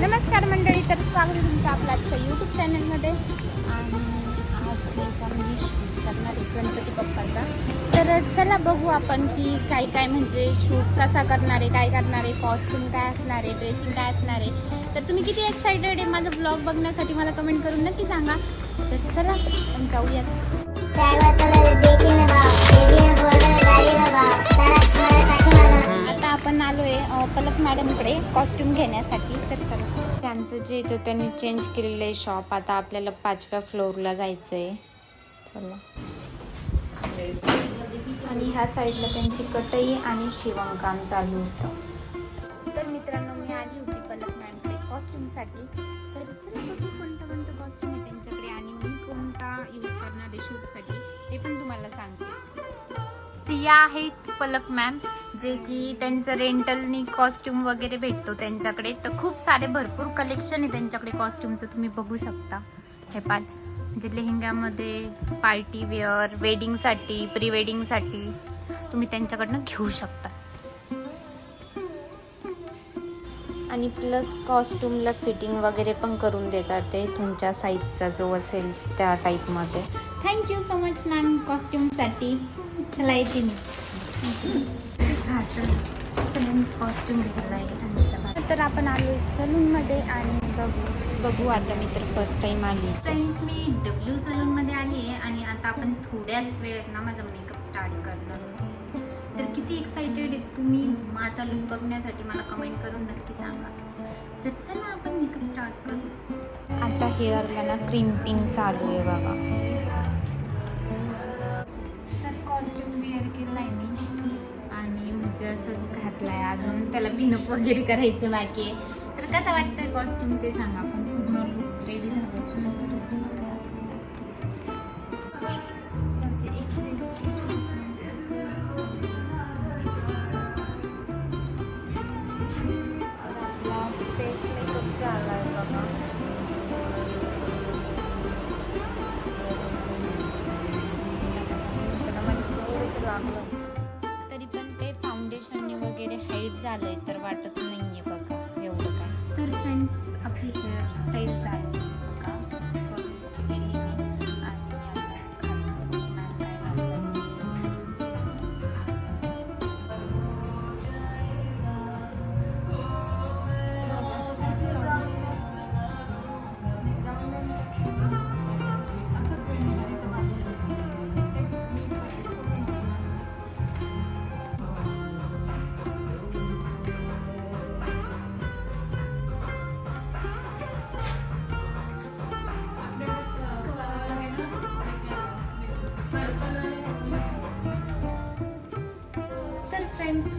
नमस्कार मंडळी तर स्वागत आहे तुमचं आपल्या आजच्या यूट्यूब चॅनलमध्ये आणि आज मी मी शूट करणार आहे गणपती बाप्पाचा. तर चला बघू आपण की काय काय म्हणजे शूट कसा करणार आहे काय करणार आहे कॉस्ट्यूम काय असणार आहे ड्रेसिंग काय असणार आहे. तर तुम्ही किती एक्सायटेड आहे माझा ब्लॉग बघण्यासाठी मला कमेंट करून नक्की सांगा. तर चला आपण जाऊयात. आपण आलोय अ, पलक मॅडमकडे कॉस्ट्युम घेण्यासाठी. तर चला. त्यांचं जे इथं त्यांनी चेंज केलेलं आहे शॉप आता आपल्याला पाचव्या फ्लोअरला जायचं आहे चला. आणि ह्या साईडला त्यांची कटई आणि शिवणकाम चालू होतं. तर मित्रांनो मी आली होती पलक मॅडमकडे कॉस्ट्युमसाठी तर चला बघू कोणतं कोणतं कॉस्ट्युम आहे त्यांच्याकडे आणि मी कोणता यूज करणार आहे शूटसाठी ते पण तुम्हाला सांगते. प्रिया आहेत पलक मॅम. जे की त्यांचं रेंटलनी कॉस्ट्युम वगैरे भेटतो त्यांच्याकडे. तर खूप सारे भरपूर कलेक्शन आहे त्यांच्याकडे कॉस्ट्युमचं तुम्ही बघू शकता. हे पाल. म्हणजे लेहंग्यामध्ये पार्टी वेअर वेडिंगसाठी प्री वेडिंगसाठी तुम्ही त्यांच्याकडनं घेऊ शकता. आणि प्लस कॉस्ट्युमला फिटिंग वगैरे पण करून देतात ते. तुमच्या साईजचा जो असेल त्या टाईपमध्ये thank you so much ma'am कॉस्ट्युमसाठी चला येते मी. हा तर कॉस्ट्युम घेतला आहे आणि चला. तर आपण आलो आहे सलूनमध्ये आणि बघू बघू आता मी तर फर्स्ट टाईम आली. फ्रेंड्स मी डब्ल्यू सलूनमध्ये आली आहे आणि आता आपण थोड्याच वेळेत ना माझा मेकअप स्टार्ट करणार तर किती एक्साइटेड आहे तुम्ही माझा लुक बघण्यासाठी मला कमेंट करून नक्की सांगा. तर चला आपण मेकअप स्टार्ट करू. आता हेअरला ना क्रिम्पिंग चालू आहे बाबा तर कॉस्ट्युम वेअर केला आहे मी. म्हणजे असंच घातलाय. अजून त्याला पिनअप वगैरे करायचं बाकी आहे. तर कसं वाटतंय कॉस्ट्युम ते सांगा. आपण पूर्ण लुक रेडी झाल्याच्या आलंय तर वाटत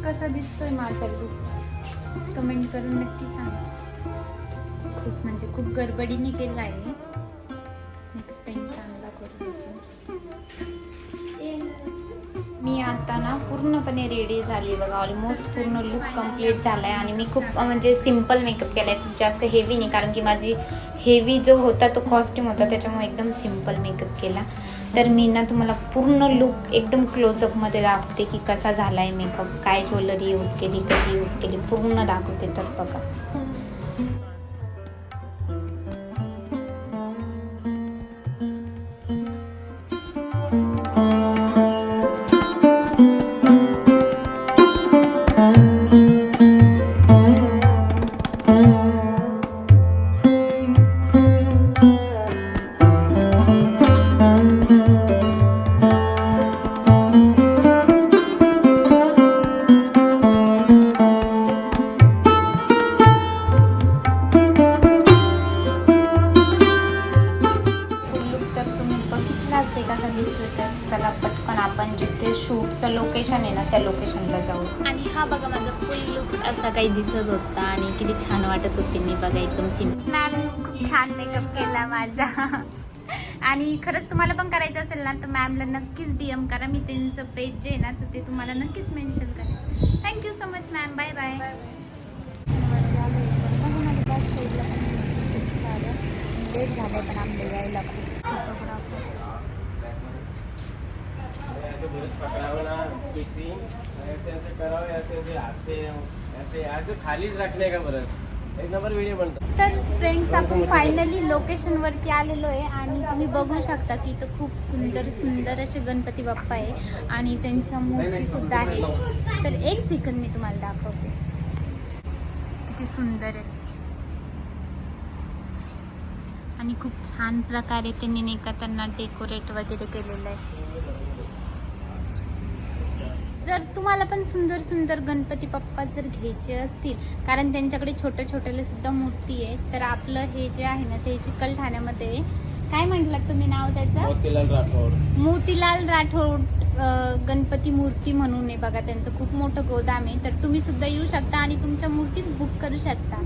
कसा दिसतोय माझा लुक कमेंट करून नक्की सांगा. खूप म्हणजे खूप गडबडीने केला आहे. नेक्स्ट टाइम चांगला करू. मी आता ना पूर्णपणे रेडी झाली बघा. ऑलमोस्ट पूर्ण लुक कंप्लीट झाला आहे आणि मी खूप म्हणजे सिंपल मेकअप केला आहे खूप जास्त हेवी नाही. कारण की माझी हेवी जो होता तो कॉस्ट्यूम होता त्याच्यामुळे एकदम सिंपल मेकअप केला. तर मी ना तुम्हाला पूर्ण लुक एकदम क्लोजअपमध्ये दाखवते की कसा झाला आहे मेकअप काय ज्वेलरी यूज केली कशी यूज केली पूर्ण दाखवते तर बघा. आपण जिथे शूटचं लोकेशन आहे ना त्या लोकेशनला जाऊ. आणि हा बघा माझा फुल लुक असा काही दिसत होता आणि किती छान वाटत होती मी बघा एकदम सिंपल मॅम खूप छान मेकअप केला माझा. आणि खरंच तुम्हाला पण करायचं असेल ना तर मॅमला नक्कीच डी एम करा. मी त्यांचं पेज जे आहे ना तर ते तुम्हाला नक्कीच मेन्शन करेन. Thank you so much ma'am bye bye late झालं पण आमच्या यायला खूप ऐसे ना किसी ऐसे ऐसे करो ऐसे ऐसे हाथ ऐसे ऐसे खालीच राखले का बरस एक नंबर व्हिडिओ बनतो. तर फ्रेंड्स आपण फायनली लोकेशनवरती आलेलो आहे आणि तुम्ही बघू शकता की इथं खूप सुंदर सुंदर असे गणपती बाप्पा आहे आणि त्यांच्या मूर्ती सुद्धा आहे तर एक सेकंद मी तुम्हाला दाखवते. किती सुंदर आहे. आणि खूप छान प्रकारे त्यांनी नाही का त्यांना डेकोरेट वगैरे केलेलं आहे. जर तुम्हाला पण सुंदर सुंदर गणपती बाप्पा जर घ्यायचे असतील कारण त्यांच्याकडे छोट्या छोट्याले सुद्धा मूर्ती आहे तर आपलं हे जे आहे ना ते चिकलठाण्यामध्ये. काय म्हटलं तुम्ही नाव त्याचं? मोतीलाल राठोड. मोतीलाल राठोड गणपती मूर्ती म्हणून आहे बघा त्यांचं खूप मोठं गोदाम आहे. तर तुम्ही सुद्धा येऊ शकता आणि तुमच्या मूर्ती बुक करू शकता.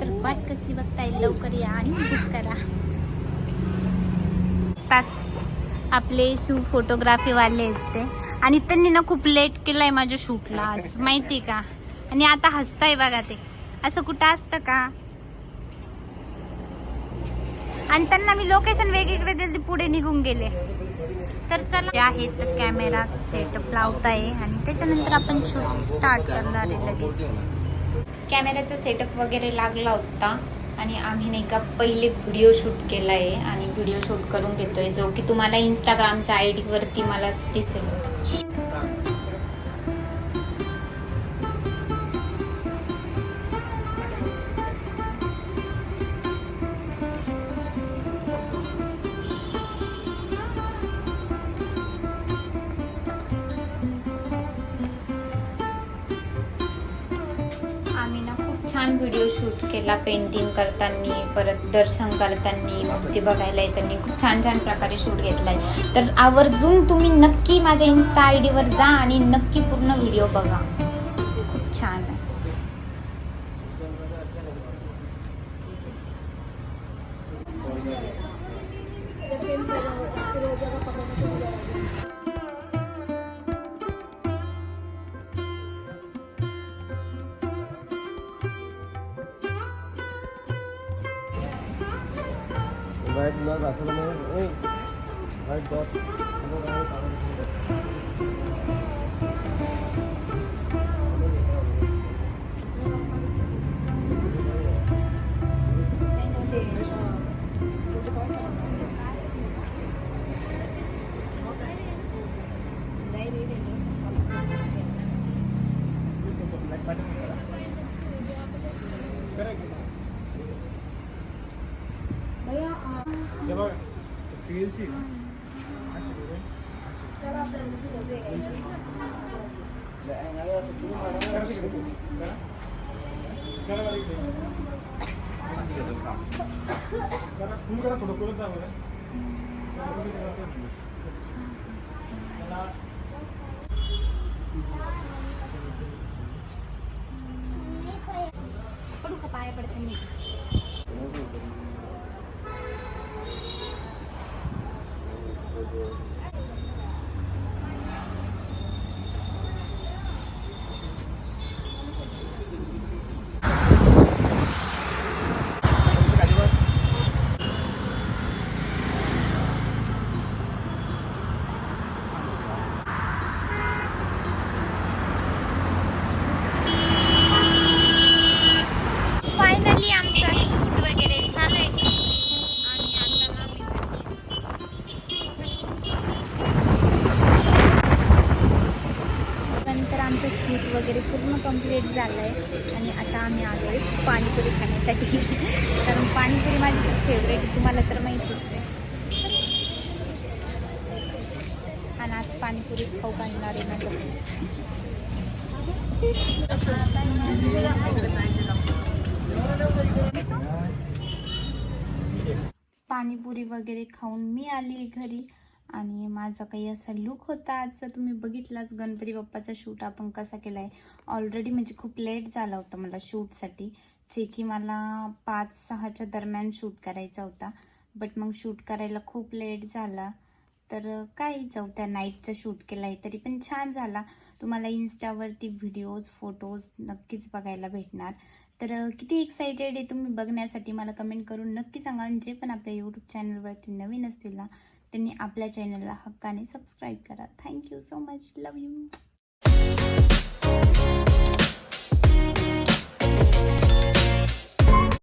तर वाट कसली बघताय? लवकर या आणि बुक करा. ताच आपले शूट फोटोग्राफी वाले आहेत ते. आणि त्यांनी ना खूप लेट केलाय माझ्या शूटला आज माहिती का? आणि आता हसताय बघा ते. असं कुठं असतं का? आणि त्यांना मी लोकेशन वेगळीकडे दिली ते पुढे निघून गेले. तर चला. जे आहे तर कॅमेरा सेटअप लावताय. आणि त्याच्यानंतर आपण शूट स्टार्ट करणार आहे लगेच. कॅमेऱ्याचा सेटअप वगैरे लागला होता. आणि आम्ही नाही का पहिले व्हिडिओ शूट केला आहे आणि व्हिडिओ शूट करून घेतोय जो की तुम्हाला इंस्टाग्रामच्या आय डीवरती मला दिसेलच. छान व्हिडिओ शूट केला पेंटिंग करताना परत दर्शन करताना मूर्ती बघायला येताना खूप छान छान प्रकारे शूट घेतलाय. तर आवर्जून तुम्ही नक्की माझ्या इन्स्टा आय डीवर जा आणि नक्की पूर्ण व्हिडिओ बघा. खूप छान आहे. वाईट न दाखवलं नाही തീർച്ചയായും കൊടുക്കുന്നുണ്ടാവില്ല खास पाणीपुरी खाऊ आणणार आहे माझं. पाणीपुरी वगैरे खाऊन मी आली घरी आणि माझा काही असा लुक होता आजचा तुम्ही बघितलाच गणपती बाप्पाचा शूट आपण कसा केला आहे ऑलरेडी म्हणजे खूप लेट झाला होता मला शूटसाठी. जे की मला पाच सहाच्या दरम्यान शूट करायचा होता. बट मग शूट करायला खूप लेट झाला. तर काय जाऊ त्या नाईटचा शूट केला आहे तरी पण छान झाला. तुम्हाला इन्स्टावरती व्हिडिओज फोटोज नक्कीच बघायला भेटणार. तर किती एक्सायटेड आहे तुम्ही बघण्यासाठी मला कमेंट करून नक्की सांगा. जे पण आपल्या यूट्यूब चॅनलवरती नवीन असतील ना त्यांनी आपल्या चॅनलला हक्काने सबस्क्राईब करा. Thank you so much love you